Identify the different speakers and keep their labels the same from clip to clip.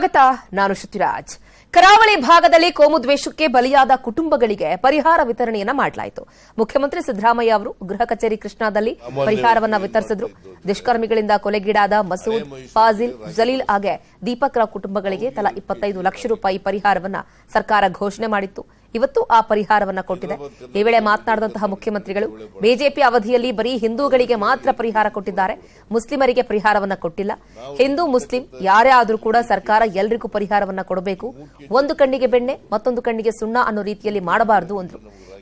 Speaker 1: ಸ್ವಾಗತ ನಾನು ಶ್ರುತಿರಾಜ್. ಕರಾವಳಿ ಭಾಗದಲ್ಲಿ ಕೋಮು ದ್ವೇಷಕ್ಕೆ ಬಲಿಯಾದ ಕುಟುಂಬಗಳಿಗೆ ಪರಿಹಾರ ವಿತರಣೆಯನ್ನ ಮಾಡಲಾಯಿತು. ಮುಖ್ಯಮಂತ್ರಿ ಸಿದ್ದರಾಮಯ್ಯ ಅವರು ಗೃಹ ಕಚೇರಿ ಕೃಷ್ಣಾದಲ್ಲಿ ಪರಿಹಾರವನ್ನ ವಿತರಿಸಿದ್ರು. ದುಷ್ಕರ್ಮಿಗಳಿಂದ ಕೊಲೆಗೀಡಾದ ಮಸೂದ್ ಫಾಜಿಲ್ ಜಲೀಲ್ ಹಾಗೆ ದೀಪಕ್ ರಾವ್ ಕುಟುಂಬಗಳಿಗೆ ತಲಾ ಇಪ್ಪತ್ತೈದು ಲಕ್ಷ ರೂಪಾಯಿ ಪರಿಹಾರವನ್ನ ಸರ್ಕಾರ ಘೋಷಣೆ ಮಾಡಿತ್ತು. ಇವತ್ತು ಆ ಪರಿಹಾರವನ್ನ ಕೊಟ್ಟಿದೆ. ಈ ವೇಳೆ ಮಾತನಾಡಿದಂತಹ ಮುಖ್ಯಮಂತ್ರಿಗಳು ಬಿಜೆಪಿ ಅವಧಿಯಲ್ಲಿ ಬರೀ ಹಿಂದೂಗಳಿಗೆ ಮಾತ್ರ ಪರಿಹಾರ ಕೊಟ್ಟಿದ್ದಾರೆ. ಮುಸ್ಲಿಮರಿಗೆ ಪರಿಹಾರವನ್ನ ಕೊಟ್ಟಿಲ್ಲ. ಹಿಂದೂ ಮುಸ್ಲಿಂ ಯಾರೇ ಆದರೂ ಕೂಡ ಸರ್ಕಾರ ಎಲ್ರಿಗೂ ಪರಿಹಾರವನ್ನ ಕೊಡಬೇಕು. ಒಂದು ಕಣ್ಣಿಗೆ ಬೆಣ್ಣೆ ಮತ್ತೊಂದು ಕಣ್ಣಿಗೆ ಸುಣ್ಣ ಅನ್ನೋ ರೀತಿಯಲ್ಲಿ ಮಾಡಬಾರದು ಅಂದ್ರು.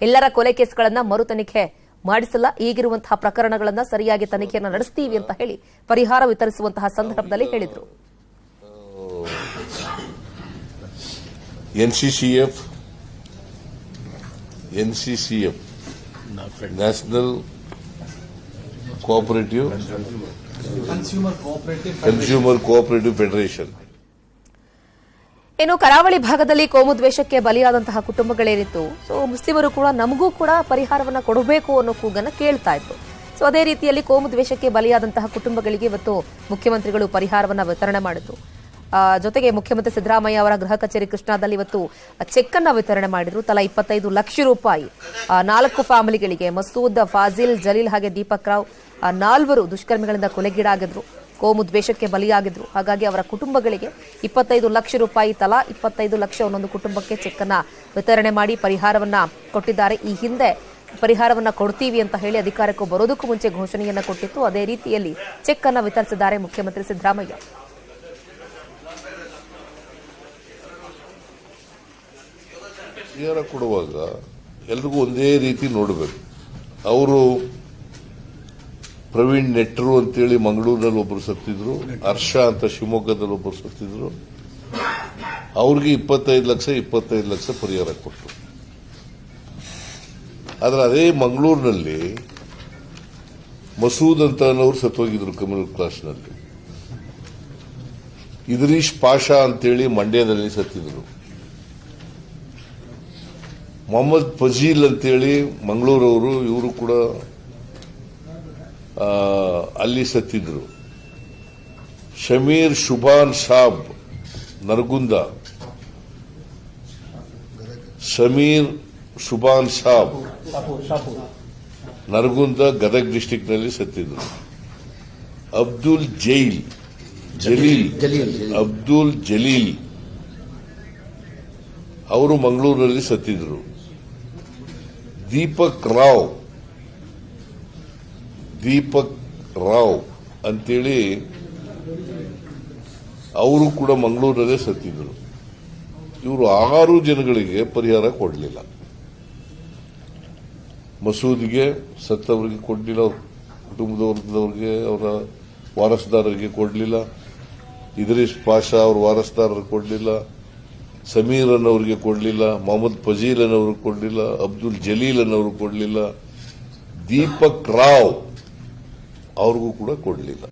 Speaker 1: ಎಲ್ಲರ ಕೊಲೆ ಕೇಸ್ಗಳನ್ನ ಮರು ತನಿಖೆ ಮಾಡಿಸಲ್ಲ ಈಗಿರುವಂತಹ ಪ್ರಕರಣಗಳನ್ನ ಸರಿಯಾಗಿ ತನಿಖೆಯನ್ನು ನಡೆಸ್ತೀವಿ ಅಂತ ಹೇಳಿ ಪರಿಹಾರ ವಿತರಿಸುವಂತಹ ಸಂದರ್ಭದಲ್ಲಿ ಹೇಳಿದರು.
Speaker 2: NCCF NCCF national cooperative
Speaker 3: consumer cooperative
Speaker 2: consumer cooperative federation
Speaker 1: ಇನ್ನು ಕರಾವಳಿ ಭಾಗದಲ್ಲಿ ಕೋಮು ದ್ವೇಷಕ್ಕೆ ಬಲಿಯಾದಂತಹ ಕುಟುಂಬಗಳೇನಿತ್ತು ಸೊ ಮುಸ್ಲಿಮರು ಕೂಡ ನಮಗೂ ಕೂಡ ಪರಿಹಾರವನ್ನ ಕೊಡಬೇಕು ಅನ್ನೋ ಕೂಗನ್ನು ಕೇಳ್ತಾ ಇತ್ತು ಸೊ ಅದೇ ರೀತಿಯಲ್ಲಿ ಕೋಮು ದ್ವೇಷಕ್ಕೆ ಬಲಿಯಾದಂತಹ ಕುಟುಂಬಗಳಿಗೆ ಇವತ್ತು ಮುಖ್ಯಮಂತ್ರಿಗಳು ಪರಿಹಾರವನ್ನ ವಿತರಣೆ ಮಾಡಿದ್ರು. ಜೊತೆಗೆ ಮುಖ್ಯಮಂತ್ರಿ ಸಿದ್ದರಾಮಯ್ಯ ಅವರ ಗೃಹ ಕಚೇರಿ ಕೃಷ್ಣಾದಲ್ಲಿ ಇವತ್ತು ಚೆಕ್ ಅನ್ನ ವಿತರಣೆ ಮಾಡಿದ್ರು. ತಲಾ ಇಪ್ಪತ್ತೈದು ಲಕ್ಷ ರೂಪಾಯಿ. ನಾಲ್ಕು ಫ್ಯಾಮಿಲಿಗಳಿಗೆ ಮಸೂದ್, ಫಾಜಿಲ್, ಜಲೀಲ್ ಹಾಗೆ ದೀಪಕ್ ರಾವ್ ನಾಲ್ವರು ದುಷ್ಕರ್ಮಿಗಳಿಂದ ಕೊಲೆಗೀಡಾಗಿದ್ರು. ಕೋಮು ದ್ವೇಷಕ್ಕೆ ಬಲಿಯಾಗಿದ್ರು. ಹಾಗಾಗಿ ಅವರ ಕುಟುಂಬಗಳಿಗೆ ಇಪ್ಪತ್ತೈದು ಲಕ್ಷ ರೂಪಾಯಿ ತಲಾ ಇಪ್ಪತ್ತೈದು ಲಕ್ಷ ಒಂದೊಂದು ಕುಟುಂಬಕ್ಕೆ ಚೆಕ್ ಅನ್ನ ವಿತರಣೆ ಮಾಡಿ ಪರಿಹಾರವನ್ನ ಕೊಟ್ಟಿದ್ದಾರೆ. ಈ ಹಿಂದೆ ಪರಿಹಾರವನ್ನ ಕೊಡ್ತೀವಿ ಅಂತ ಹೇಳಿ ಅಧಿಕಾರಕ್ಕೂ ಬರೋದಕ್ಕೂ ಮುಂಚೆ ಘೋಷಣೆಯನ್ನ ಕೊಟ್ಟಿತ್ತು. ಅದೇ ರೀತಿಯಲ್ಲಿ ಚೆಕ್ ಅನ್ನ ವಿತರಿಸಿದ್ದಾರೆ ಮುಖ್ಯಮಂತ್ರಿ ಸಿದ್ದರಾಮಯ್ಯ.
Speaker 2: ಕೊಡುವಾಗ ಎಲ್ರಿಗೂ ಒಂದೇ ರೀತಿ ನೋಡಬೇಕು. ಅವರು ಪ್ರವೀಣ್ ನೆಟ್ರು ಅಂತೇಳಿ ಮಂಗಳೂರಿನಲ್ಲಿ ಒಬ್ಬರು ಸತ್ತಿದ್ರು. ಹರ್ಷ ಅಂತ ಶಿವಮೊಗ್ಗದಲ್ಲಿ ಒಬ್ಬರು ಸತ್ತಿದ್ರು. ಅವ್ರಿಗೆ ಇಪ್ಪತ್ತೈದು ಲಕ್ಷ ಇಪ್ಪತ್ತೈದು ಲಕ್ಷ ಪರಿಹಾರ ಕೊಟ್ಟರು ಆದ್ರೆ ಅದೇ ಮಂಗಳೂರಿನಲ್ಲಿ ಮಸೂದ್ ಅಂತ ಅನ್ನೋರು ಸತ್ತೋಗಿದ್ರು ಕಮ್ಯುನಲ್ ಕ್ಲಾಸ್ನಲ್ಲಿ ಇದ್ರೀಶ್ ಪಾಷಾ ಅಂತೇಳಿ ಮಂಡ್ಯದಲ್ಲಿ ಸತ್ತಿದ್ರು. ಮೊಹಮ್ಮದ್ ಫಜೀಲ್ ಅಂತೇಳಿ ಮಂಗಳೂರವರು, ಇವರು ಕೂಡ ಅಲ್ಲಿ ಸತ್ತಿದ್ರು. ಶಮೀರ್ ಶುಭಾನ್ ಸಾಬ್, ನರಗುಂದ. ಸಮೀರ್ ಶುಭಾನ್ ಸಾಬ್, ನರಗುಂದ, ಗದಗ್ ಡಿಸ್ಟಿಕ್ನಲ್ಲಿ ಸತ್ತಿದ್ರು. ಅಬ್ದುಲ್ ಜೈಲ್, ಜಲೀಲ್, ಅಬ್ದುಲ್ ಜಲೀಲ್. ಅವರು ಮಂಗಳೂರಿನಲ್ಲಿ ಸತ್ತಿದ್ರು. ದೀಪಕ್ ರಾವ್ ದೀಪಕ್ ರಾವ್ ಅಂತೇಳಿ ಅವರು ಕೂಡ ಮಂಗಳೂರಲ್ಲೇ ಸತ್ತಿದ್ರು ಇವರು ಆರು ಜನಗಳಿಗೆ ಪರಿಹಾರ ಕೊಡಲಿಲ್ಲ. ಮಸೂದಿಗೆ ಸತ್ತವರಿಗೆ ಕೊಡಲಿಲ್ಲ ಅವ್ರ ಕುಟುಂಬದ ವರ್ಗದವರಿಗೆ, ಅವರ ವಾರಸ್ದಾರರಿಗೆ ಕೊಡಲಿಲ್ಲ. ಇದ್ರೀಶ್ ಪಾಷಾ ಅವ್ರ ವಾರಸ್ದಾರರು ಕೊಡಲಿಲ್ಲ. ಸಮೀರ್ ಅನ್ನೋರಿಗೆ ಕೊಡಲಿಲ್ಲ, ಮೊಹಮ್ಮದ್ ಫಜೀಲ್ ಅನ್ನೋರಿಗೆ ಕೊಡಲಿಲ್ಲ, ಅಬ್ದುಲ್ ಜಲೀಲ್ ಅನ್ನೋರು ಕೊಡಲಿಲ್ಲ. ದೀಪಕ್ ರಾವ್ ಅವ್ರಿಗೂ ಕೂಡ ಕೊಡಲಿಲ್ಲ.